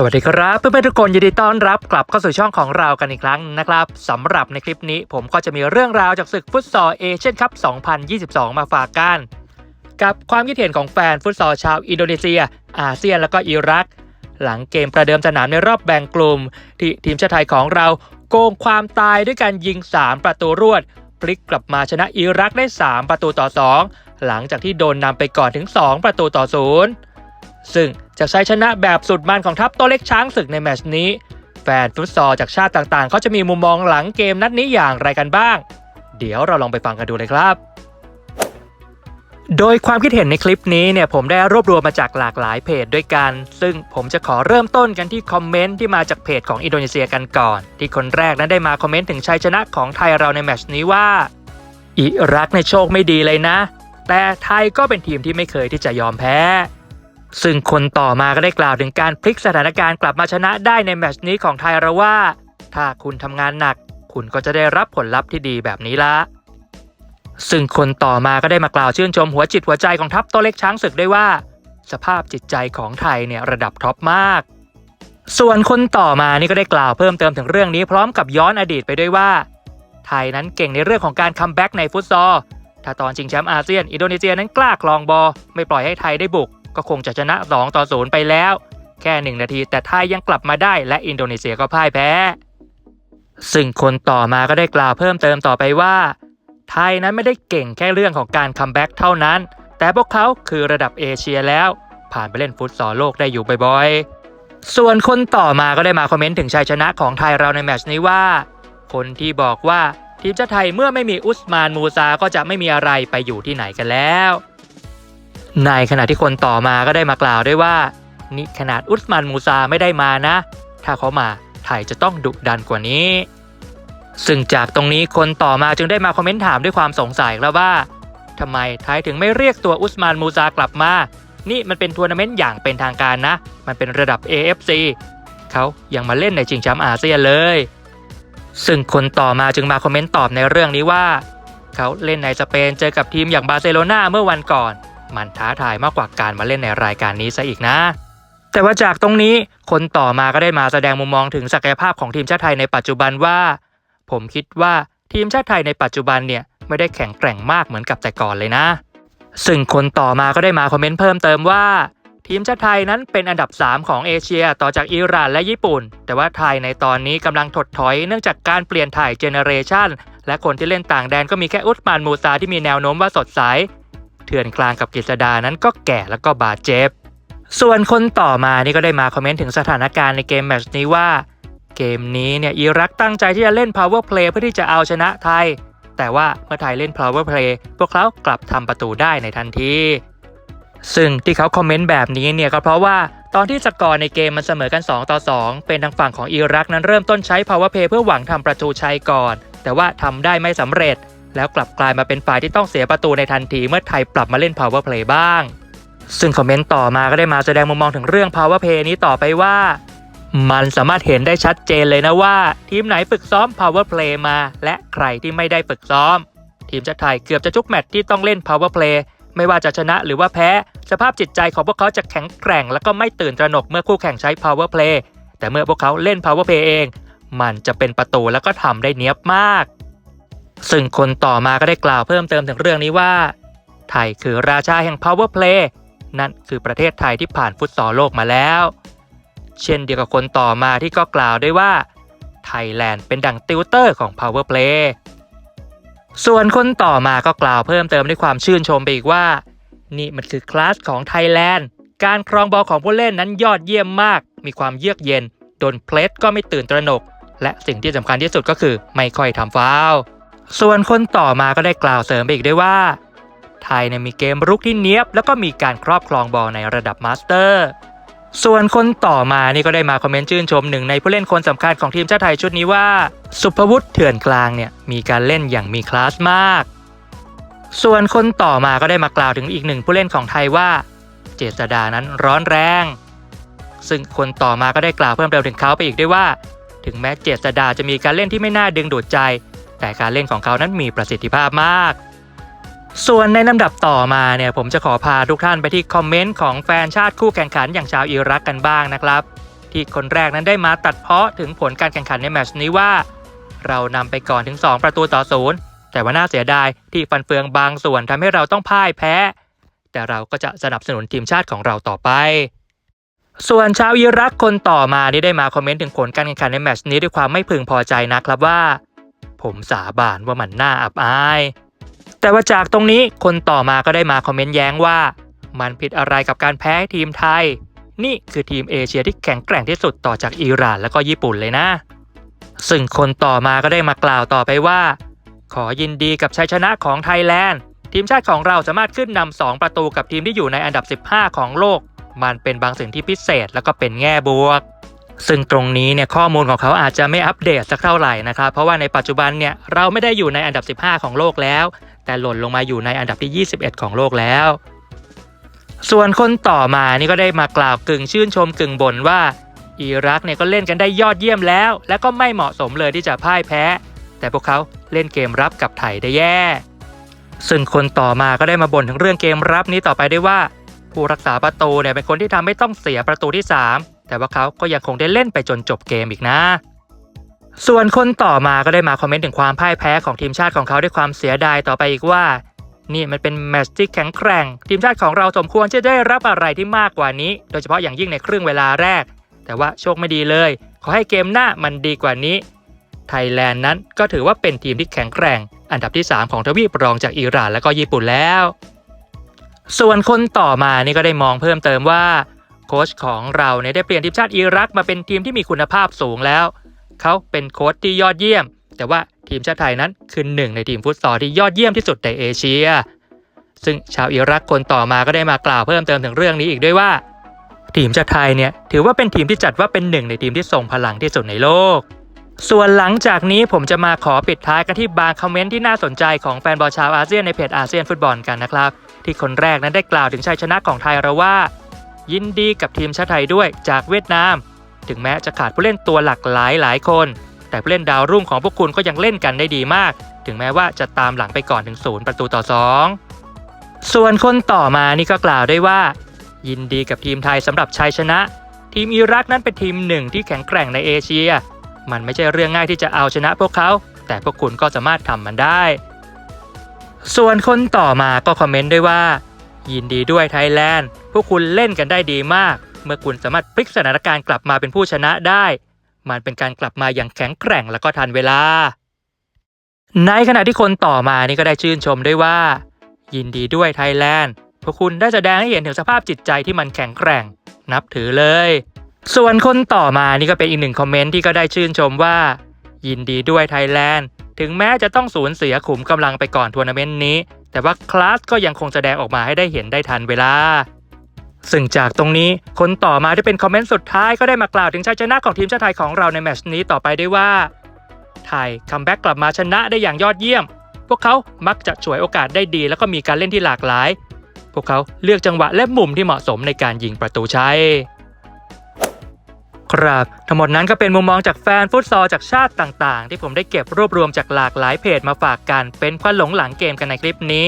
สวัสดีครับเพื่อนๆทุกคนยินดีต้อนรับกลับเข้าสู่ช่องของเรากันอีกครั้งนะครับสำหรับในคลิปนี้ผมก็จะมีเรื่องราวจากศึกฟุตซอลเอเชียนคัพ 2022 มาฝากกัน กับความคิดเห็นของแฟนฟุตซอลชาวอินโดนีเซีย อาเซียนแล้วก็อิรัก หลังเกมประเดิมสนามในรอบแบ่งกลุ่ม ที่ทีมชาติไทยของเราโกงความตายด้วยการยิง 3 ประตูรวด พลิกกลับมาชนะอิรักได้ 3 ประตูต่อ 2 หลังจากที่โดนนำไปก่อนถึง 2 ประตูต่อศูนย์ ซึ่งจะใช้ชนะแบบสุดมันของทัพโตวเล็กช้างศึกในแมชนี้ แฟนฟุตซอลจากชาติต่างๆ เขาจะมีมุมมองหลังเกมนัดนี้อย่างไรกันบ้าง เดี๋ยวเราลองไปฟังกันดูเลยครับ โดยความคิดเห็นในคลิปนี้เนี่ยผมได้รวบรวมมาจากหลากหลายเพจด้วยกัน ซึ่งผมจะขอเริ่มต้นกันที่คอมเมนต์ที่มาจากเพจของอินโดนีเซียกันก่อน ที่คนแรกนั้นได้มาคอมเมนต์ถึงชัยชนะของไทยเราในแมชนี้ว่าอิรักในโชคไม่ดีเลยนะ แต่ไทยก็เป็นทีมที่ไม่เคยที่จะยอมแพ้ ซึ่งคนต่อมาก็ได้กล่าวถึงการพลิกสถานการณ์กลับมาชนะได้ในแมตช์นี้ของไทยเราว่า ถ้าคุณทำงานหนัก คุณก็จะได้รับผลลัพธ์ที่ดีแบบนี้ละซึ่งคนต่อมาก็ได้มากล่าวชื่นชมหัวจิตหัวใจของทัพโตวเล็กช้างศึกด้วยว่า สภาพจิตใจของไทยเนี่ยระดับท็อปมาก ส่วนคนต่อมานี่ก็ได้กล่าวเพิ่มเติมถึงเรื่องนี้พร้อมกับย้อนอดีตไปด้วยว่า ไทยนั้นเก่งในเรื่องของการคัมแบ็กในฟุตซอลถ้าตอนชิงแชมป์อาเซียน อินโดนีเซียนั้นกล้าคลองบอลไม่ปล่อยให้ไทยได้บุก ก็คงจะชนะ 2 ต่อ 0 ไปแล้ว แค่ 1 นาที แต่ไทยยังกลับมาได้และอินโดนีเซียก็พ่ายแพ้ ซึ่งคนต่อมาก็ได้กล่าวเพิ่มเติมต่อไปว่า ไทยนั้นไม่ได้เก่งแค่เรื่องของการคัมแบ็กเท่านั้น แต่พวกเขาคือระดับเอเชียแล้ว ผ่านไปเล่นฟุตซอลโลกได้อยู่บ่อยๆ ส่วนคนต่อมาก็ได้มาคอมเมนต์ถึงชัยชนะของไทยเราในแมตช์นี้ว่า คนที่บอกว่าทีมชาติไทยเมื่อไม่มีอุสมานมูซาก็จะไม่มีอะไรไปอยู่ที่ไหนกันแล้ว ในขณะที่คนต่อมาก็ได้มากล่าวด้วยว่า นี่ขนาดอุสมานมูซาไม่ได้มานะ ถ้าเขามาไทยจะต้องดุดันกว่านี้ ซึ่งจากตรงนี้คนต่อมาจึงได้มาคอมเมนต์ถามด้วยความสงสัยแล้วว่าทำไมไทยถึงไม่เรียกตัวอุสมานมูซากลับมา นี่มันเป็นทัวร์นาเมนต์อย่างเป็นทางการนะ มันเป็นระดับ AFC เขายังมาเล่นในชิงแชมป์อาเซียนเลย ซึ่งคนต่อมาจึงมาคอมเมนต์ตอบในเรื่องนี้ว่า เขาเล่นในสเปนเจอกับทีมอย่างบาร์เซโลนาเมื่อวันก่อน มันท้าทายมากกว่าการมาเล่นในรายการนี้ซะอีกนะ แต่ว่าจากตรงนี้คนต่อมาก็ได้มาแสดงมุมมองถึงศักยภาพของทีมชาติไทยในปัจจุบันว่า ผมคิดว่าทีมชาติไทยในปัจจุบันเนี่ยไม่ได้แข็งแกร่งมากเหมือนกับแต่ก่อนเลยนะ ซึ่งคนต่อมาก็ได้มาคอมเมนต์เพิ่มเติมว่า ทีมชาติไทยนั้นเป็นอันดับ 3 ของเอเชียต่อจากอิหร่านและญี่ปุ่น แต่ว่าไทยในตอนนี้กำลังถดถอยเนื่องจากการเปลี่ยนถ่ายเจเนเรชันและคนที่เล่นต่างแดนก็มีแค่อุสมานมูซาที่มีแนวโน้มว่าสดใส เถื่อนกลางกับกฤษดานั้นก็แก่แล้วก็บาดเจ็บ ส่วนคนต่อมานี่ก็ได้มาคอมเมนต์ถึงสถานการณ์ในเกมแมตช์นี้ว่า เกมนี้เนี่ยอิรักตั้งใจที่จะเล่น power play เพื่อที่จะเอาชนะไทย แต่ว่าเมื่อไทยเล่น power play พวกเขากลับทำประตูได้ในทันที ซึ่งที่เขาคอมเมนต์แบบนี้เนี่ยก็เพราะว่าตอนที่สกอร์ในเกมมันเสมอกัน 2 ต่อ 2 เป็นทางฝั่งของอิรักนั้นเริ่มต้นใช้ power play เพื่อหวังทำประตูชัยก่อน แต่ว่าทำได้ไม่สำเร็จ แล้วกลับกลายมาเป็นฝ่ายที่ต้องเสียประตูในทันทีเมื่อไทยปรับมาเล่น power play บ้าง ซึ่งคอมเมนต์ต่อมาก็ได้มาแสดงมุมมองถึงเรื่อง power play นี้ต่อไปว่า มันสามารถเห็นได้ชัดเจนเลยนะว่า ทีมไหนฝึกซ้อม power play มา และใครที่ไม่ได้ฝึกซ้อม ทีมชาติไทยเกือบจะทุกแมตช์ที่ต้องเล่น power play ไม่ว่าจะชนะหรือว่าแพ้ สภาพจิตใจของพวกเขาจะแข็งแกร่ง แล้วก็ไม่ตื่นตระหนกเมื่อคู่แข่งใช้ power play แต่เมื่อพวกเขาเล่น power play เอง มันจะเป็นประตูแล้วก็ทำได้เนี้ยบมาก ซึ่งคนต่อมาก็ได้กล่าวเพิ่มเติมถึงเรื่องนี้ว่า ไทยคือราชาแห่ง power play นั่นคือประเทศไทยที่ผ่านฟุตซอลโลกมาแล้ว เช่นเดียวกับคนต่อมาที่ก็กล่าวด้วยว่าไทยแลนด์เป็นดั่งติวเตอร์ของ Power Play ส่วนคนต่อมาก็กล่าวเพิ่มเติมด้วยความชื่นชมไปอีกว่า นี่มันคือคลาสของไทยแลนด์การครองบอลของผู้เล่นนั้นยอดเยี่ยมมาก มีความเยือกเย็นโดนเพลสก็ไม่ตื่นตระหนก และสิ่งที่สำคัญที่สุดก็คือไม่ค่อยทำฟาวล์ ส่วนคนต่อมาก็ได้กล่าวเสริมไปอีกด้วยว่า ไทยเนี่ยมีเกมรุกที่เนี้ยบ แล้วก็มีการครอบครองบอลในระดับมาสเตอร์ ส่วนคนต่อมานี่ก็ได้มาคอมเมนต์ชื่นชมหนึ่งในผู้เล่นคนสำคัญของทีมชาติไทยชุดนี้ว่า สุภวุฒิเถื่อนกลางเนี่ยมีการเล่นอย่างมีคลาสมาก ส่วนคนต่อมาก็ได้มากล่าวถึงอีกหนึ่งผู้เล่นของไทยว่า เจษดานั้นร้อนแรง ซึ่งคนต่อมาก็ได้กล่าวเพิ่มเติมถึงเขาไปอีกด้วยว่า ถึงแม้เจษดาจะมีการเล่นที่ไม่น่าดึงดูดใจ แต่การเล่นของเขานั้นมีประสิทธิภาพมาก ส่วนในลำดับต่อมาเนี่ยผมจะขอพาทุกท่านไปที่คอมเมนต์ของแฟนชาติคู่แข่งขันอย่างชาวอิรักกันบ้างนะครับ ที่คนแรกนั้นได้มาตัดเพาะถึงผลการแข่งขันในแมชนี้ว่า เรานำไปก่อนถึง 2 ประตูต่อศูนย์แต่ว่าน่าเสียดายที่ฟันเฟืองบางส่วนทำให้เราต้องพ่ายแพ้ แต่เราก็จะสนับสนุนทีมชาติของเราต่อไปส่วนชาวอิรักคนต่อมานี่ได้มาคอมเมนต์ถึงผลการแข่งขันในแมตช์นี้ด้วยความไม่พึงพอใจนะครับว่า ผมสาบานว่ามันน่าอับอาย แต่ว่าจากตรงนี้คนต่อมาก็ได้มาคอมเมนต์แย้งว่า มันผิดอะไรกับการแพ้ทีมไทย นี่คือทีมเอเชียที่แข็งแกร่งที่สุดต่อจากอิหร่านและก็ญี่ปุ่นเลยนะ ซึ่งคนต่อมาก็ได้มากล่าวต่อไปว่า ขอยินดีกับชัยชนะของไทยแลนด์ทีมชาติของเราสามารถขึ้นนำ2ประตูกับทีมที่อยู่ในอันดับ 15 ของโลก มันเป็นบางสิ่งที่พิเศษแล้วก็เป็นแง่บวก ซึ่งตรงนี้เนี่ยข้อมูลของเขาอาจจะไม่อัปเดตสักเท่าไหร่นะครับ เพราะว่าในปัจจุบันเนี่ยเราไม่ได้อยู่ในอันดับ 15 ของโลกแล้ว แต่หล่นลงมาอยู่ในอันดับที่ 21 ของโลกแล้ว ส่วนคนต่อมานี่ก็ได้มากล่าวกึ่งชื่นชมกึ่งบ่นว่าอิรักเนี่ยก็เล่นกันได้ยอดเยี่ยมแล้ว และก็ไม่เหมาะสมเลยที่จะพ่ายแพ้ แต่พวกเขาเล่นเกมรับกับไทยได้แย่ ซึ่งคนต่อมาก็ได้มาบ่นถึงเรื่องเกมรับนี้ต่อไปได้ว่า ผู้รักษาประตูเนี่ยเป็นคนที่ทำให้ต้องเสียประตูที่ 3 แต่ว่าเขาก็ยังคงได้เล่นไปจนจบเกมอีกนะ ส่วนคนต่อมาก็ได้มาคอมเมนต์ถึงความพ่ายแพ้ของทีมชาติของเขาด้วยความเสียดายต่อไปอีกว่า นี่มันเป็นแมตช์ที่แข็งแกร่ง ทีมชาติของเราสมควรจะได้รับอะไรที่มากกว่านี้ โดยเฉพาะอย่างยิ่งในครึ่งเวลาแรก แต่ว่าโชคไม่ดีเลย ขอให้เกมหน้ามันดีกว่านี้ ไทยแลนด์นั้นก็ถือว่าเป็นทีมที่แข็งแกร่ง อันดับที่ 3 ของทวีปรองจากอิหร่านและก็ญี่ปุ่นแล้ว ส่วนคนต่อมานี่ก็ได้มองเพิ่มเติมว่า โค้ชของเราเนี่ยได้เปลี่ยนทีมชาติอิรักมาเป็นทีมที่มีคุณภาพสูงแล้ว เขาเป็นโค้ชที่ยอดเยี่ยม แต่ว่าทีมชาติไทยนั้นคือหนึ่งในทีมฟุตซอลที่ยอดเยี่ยมที่สุดในเอเชีย ซึ่งชาวอิรักคนต่อมาก็ได้มากล่าวเพิ่มเติมถึงเรื่องนี้อีกด้วยว่า ทีมชาติไทยเนี่ยถือว่าเป็นทีมที่จัดว่าเป็นหนึ่งในทีมที่ทรงพลังที่สุดในโลก ส่วนหลังจากนี้ผมจะมาขอปิดท้ายกันที่บางคอมเมนต์ที่น่าสนใจของแฟนบอลชาวอาเซียนในเพจอาเซียนฟุตบอลกันนะครับ ที่คนแรกนั้นได้กล่าวถึงชัยชนะของไทยเราว่า ยินดีกับทีมชาติไทยด้วยจากเวียดนาม ถึงแม้จะขาดผู้เล่นตัวหลักหลายหลายคน แต่ผู้เล่นดาวรุ่งของพวกคุณก็ยังเล่นกันได้ดีมาก ถึงแม้ว่าจะตามหลังไปก่อนถึงศูนย์ประตูต่อ 2 ส่วนคนต่อมานี่ก็กล่าวได้ว่า ยินดีกับทีมไทยสำหรับชัยชนะ ทีมอิรักนั้นเป็นทีมหนึ่งที่แข็งแกร่งในเอเชีย มันไม่ใช่เรื่องง่ายที่จะเอาชนะพวกเขา แต่พวกคุณก็สามารถทำมันได้ ส่วนคนต่อมาก็คอมเมนต์ด้วยว่า ยินดีด้วยไทยแลนด์ พวกคุณเล่นกันได้ดีมาก เมื่อคุณสามารถพลิกสถานการณ์กลับมาเป็นผู้ชนะได้ มันเป็นการกลับมาอย่างแข็งแกร่งและก็ทันเวลา ในขณะที่คนต่อมานี่ก็ได้ชื่นชมด้วยว่า ยินดีด้วยไทยแลนด์ พวกคุณได้แสดงให้เห็นถึงสภาพจิตใจที่มันแข็งแกร่ง นับถือเลย ส่วนคนต่อมานี่ก็เป็นอีกหนึ่งคอมเมนต์ที่ก็ได้ชื่นชมว่า ยินดีด้วยไทยแลนด์ ถึงแม้จะต้องสูญเสียขุมกำลังไปก่อนทัวร์นาเมนต์นี้ แต่ว่าคลาสก็ยังคงแสดงออกมาให้ได้เห็นได้ทันเวลา ซึ่งจากตรงนี้คนต่อมาที่เป็นคอมเมนต์สุดท้ายก็ได้มากล่าวถึงชัยชนะของทีมชาติไทยของเราในแมชนี้ต่อไปได้ว่า ไทยคัมแบ็กกลับมาชนะได้อย่างยอดเยี่ยม พวกเขามักจะฉวยโอกาสได้ดี แล้วก็มีการเล่นที่หลากหลาย พวกเขาเลือกจังหวะและมุมที่เหมาะสมในการยิงประตูชัย ครับ ทั้งหมดนั้นก็เป็นมุมมองจากแฟนฟุตซอลจากชาติต่างๆ ที่ผมได้เก็บรวบรวมจากหลากหลายเพจมาฝากกัน เป็นควันหลงหลังเกมกันในคลิปนี้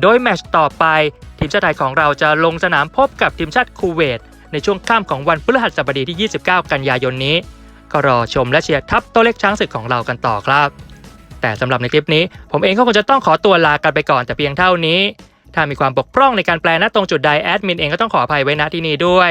โดยแมตช์ต่อไป ทีมชาติไทยของเราจะลงสนามพบกับทีมชาติคูเวตในช่วงค่ำของวันพฤหัสบดีที่ 29 กันยายนนี้ ก็รอชมและเชียร์ทัพโตวเล็กช้างศึกของเรากันต่อครับ แต่สำหรับในคลิปนี้ ผมเองก็คงจะต้องขอตัวลากันไปก่อนแต่เพียงเท่านี้ ถ้ามีความบกพร่องในการแปลณตรงจุดใดแอดมินเองก็ต้องขออภัยไว้ณที่นี้ด้วย